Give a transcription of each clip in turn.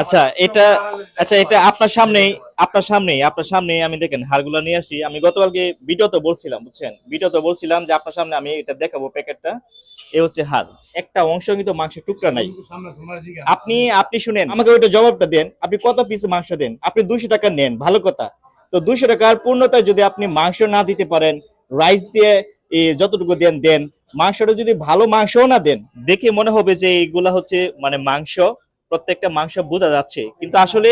আচ্ছা এটা আচ্ছা এটা আপনার সামনেই আপনার সামনেই আপনার সামনেই আমি দেখেন হাড়গুলো নিয়ে আসি। আমি গতকালকে ভিডিওতে বলছিলাম বুঝছেন? ভিডিওতে বলছিলাম যে আপনার সামনে আমি এটা দেখাবো প্যাকেটটা। এ হচ্ছে হাড়। একটা অংশ কিন্তু মাংসের টুকরা নাই। আপনি আপনি শুনেন আমাকে ওইটা জবাবটা দেন। আপনি কত পিস মাংস দেন? আপনি দুশো টাকা নেন ভালো কথা। তো দুশো টাকার পূর্ণতায় যদি আপনি মাংস না দিতে পারেন রাইস দিয়ে যতটুকু দেন দেন। মাংসটা যদি ভালো মাংসও না দেন দেখে মনে হবে যে এইগুলা হচ্ছে মানে মাংস প্রত্যেকটা মাংস বোঝা যাচ্ছে কিন্তু আসলে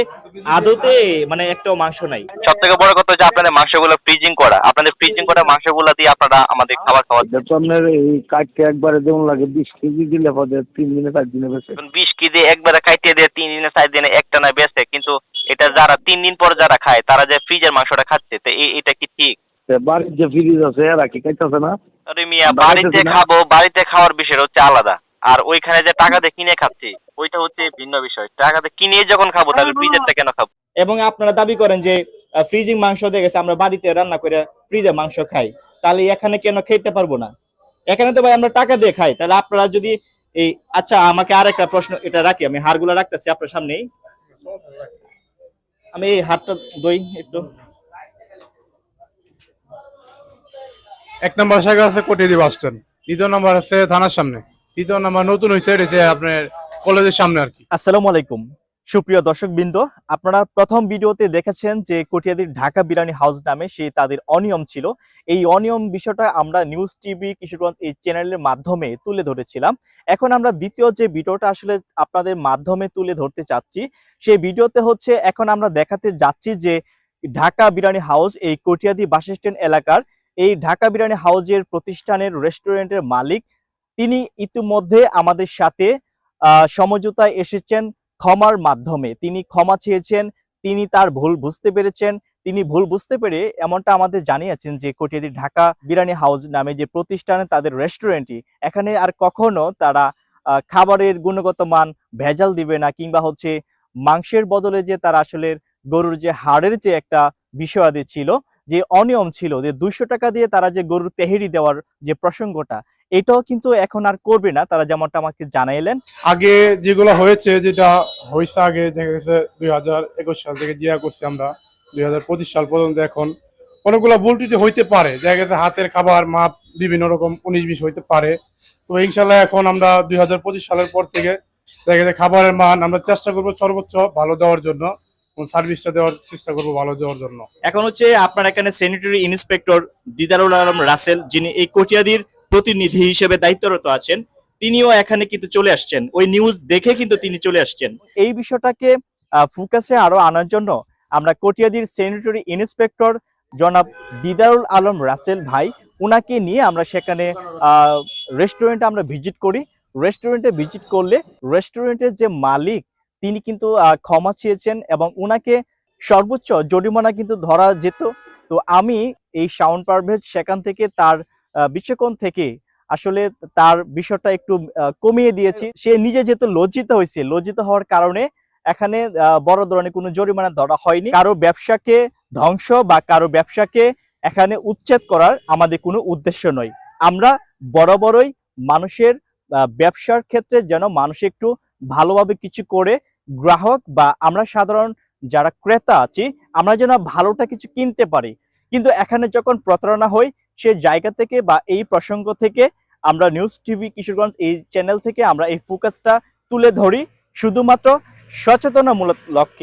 আদতে মানে একটাও মাংস নাই। সব থেকে বড় কথা হচ্ছে আপনাদের মাংসগুলো ফ্রিজিং করা। আপনাদের ফ্রিজিং করা মাংসগুলো দিয়ে আপনারা আমাদের খাবার খাওয়া এটা তো আপনার এই কাটতে একবারে যেমন লাগে বিশ কেজি দিলে পরে তিন দিনে চার দিনে বেশি বিশ কেজি একবারে খাইতে দিয়ে তিন দিনে চার দিনে একটা না বেঁচে কিন্তু এটা যারা তিন দিন পর যারা খায় তারা যে ফ্রিজের মাংসটা খাচ্ছে তো এটা কি ঠিক? বাড়ির যে ফ্রিজ আছে এরা কি খাইতেছে না? আরে মিয়া বাড়িতে বাড়িতে খাব বাড়িতে খাওয়ার বিষয় হচ্ছে আলাদা। আর ওইখানে যে টাকা দিয়ে কিনে খাচ্ছি ওইটা হচ্ছে ভিন্ন বিষয়। টাকা দিয়ে কিনে যখন খাব তাহলে ফ্রিজেরটা কেন খাব? এবং আপনারা দাবি করেন যে ফ্রিজিং মাংস দিয়ে গেছে আমরা বাড়িতে রান্না করে ফ্রিজে মাংস খাই। তাহলে এখানে কেন খেতে পারব না? এখানে তো ভাই আমরা টাকা দিয়ে খাই। তাহলে আপনারা যদি এই আচ্ছা আমাকে আর একটা প্রশ্ন এটা রাখি আমি হাড়গুলো রাখতেছি আপনার সামনেই। আমি এই হাড়টা দই একটু। এক নম্বর জায়গা আছে কোটিয়াদি বাস স্ট্যান্ড দ্বিতীয় নম্বর আছে থানার সামনে। তৃতীয় নম্বর নতুন হয়েছে এটা আপনার কলেজের সামনে আর কি। আসসালামু আলাইকুম। সুপ্রিয় দর্শক বৃন্দ আপনারা প্রথম ভিডিওতে দেখেছেন যে কটিয়াদির ঢাকা বিরিয়ানি হাউস নামে সেই তাদের অনিয়ম ছিল। এই অনিয়ম বিষয়টা আমরা নিউজ টিভি, কিশোরগঞ্জ এই চ্যানেলের মাধ্যমে তুলে ধরেছিলাম। এখন আমরা দ্বিতীয় যে ভিডিওটা আসলে আপনাদের মাধ্যমে তুলে ধরতে চাচ্ছি, সেই ভিডিওতে হচ্ছে এখন আমরা দেখাতে যাচ্ছি যে ঢাকা বিরিয়ানি হাউস, এই কটিয়াদি বাস এলাকার এই ঢাকা বিরিয়ানি হাউজের প্রতিষ্ঠানের রেস্টুরেন্টের মালিক তিনি ইতিমধ্যে আমাদের সাথে সমঝোতায় এসেছেন ক্ষমার মাধ্যমে। তিনি ক্ষমা চেয়েছেন, তিনি তার ভুল বুঝতে পেরেছেন। তিনি ভুল বুঝতে পেরে এমনটা আমাদের জানিয়েছেন যে, কটিয়াদি ঢাকা বিরিয়ানি হাউস নামে যে প্রতিষ্ঠানে তাদের রেস্টুরেন্টটি, এখানে আর কখনো তারা খাবারের গুণগত মান ভেজাল দিবে না কিংবা হচ্ছে মাংসের বদলে যে তারা আসলে গরুর যে হাড়ের যে একটা বিষয়াদি ছিল, যে অনিয়ম ছিল, যে দুইশো টাকা দিয়ে তারা যে গরুর তেহেরি দেওয়ার যে প্রসঙ্গটা এটাও কিন্তু এখন আর করবে না তারা যেমনটা আমাকে জানাইলেন। আগে যেগুলো হয়েছে যেটা হয়েছে আগে দেখা গেছে দুই হাজার একুশ সাল থেকে জিয়া করছি আমরা দুই হাজার পঁচিশ সাল পর্যন্ত এখন অনেকগুলো ভুল ত্রুটি হইতে পারে। দেখা গেছে হাতের খাবার মাপ বিভিন্ন রকম উনিশ বিশ হইতে পারে। তো ইনশাল্লাহ এখন আমরা দুই হাজার পঁচিশ সালের পর থেকে দেখা গেছে খাবারের মান আমরা চেষ্টা করব সর্বোচ্চ ভালো দেওয়ার জন্য সার্ভিসটা দেওয়ার চেষ্টা করব ভালো দেওয়ার জন্য। এখন হচ্ছে আপনার এখানে স্যানিটারি ইন্সপেক্টর দিদারুল আলম রাসেল যিনি এই কটিয়াদির প্রতিনিধি হিসেবে দায়িত্বরত আছেন, তিনিও এখানে কিন্তু চলে আসছেন। ওই নিউজ দেখে কিন্তু তিনি চলে আসছেন। এই বিষয়টাকে ফোকাসে আরও আনার জন্য আমরা কটিয়াদির সেনিটরি ইন্সপেক্টর জনাব দিদারুল আলম রাসেল ভাই, উনাকে নিয়ে আমরা সেখানে রেস্টুরেন্টে আমরা ভিজিট করি। রেস্টুরেন্টে ভিজিট করলে রেস্টুরেন্টের যে মালিক, তিনি কিন্তু ক্ষমা চেয়েছেন এবং উনাকে সর্বোচ্চ জরিমানা কিন্তু ধরা যেত। তো আমি এই সাউন্ড পারভেজ সেখান থেকে তার বিশ্বকোণ থেকে আসলে তার বিষয়টা একটু কমিয়ে দিয়েছি। সে নিজে যেহেতু লজ্জিত হয়েছে লজ্জিত হওয়ার কারণে এখানে বড় ধরনের কোনো জরিমানা ধরা হয়নি। কারও ব্যবসাকে ধ্বংস বা কারও ব্যবসাকে এখানে উচ্ছেদ করার আমাদের কোনো উদ্দেশ্য নয়। আমরা বরাবরই মানুষের আহ, ব্যবসার ক্ষেত্রে যেন মানুষ একটু ভালোভাবে কিছু করে গ্রাহক বা আমরা সাধারণ যারা ক্রেতা আছি আমরা যেন ভালোটা কিছু কিনতে পারি। কিন্তু এখানে যখন প্রতারণা হয় সে জায়গা থেকে বা এই প্রসঙ্গ থেকে আমরা নিউজ টিভি কিশোরগঞ্জ এই চ্যানেল থেকে আমরা এই ফোকাসটা তুলে ধরি। শুধুমাত্র সচেতনামূলক লক্ষ্যে।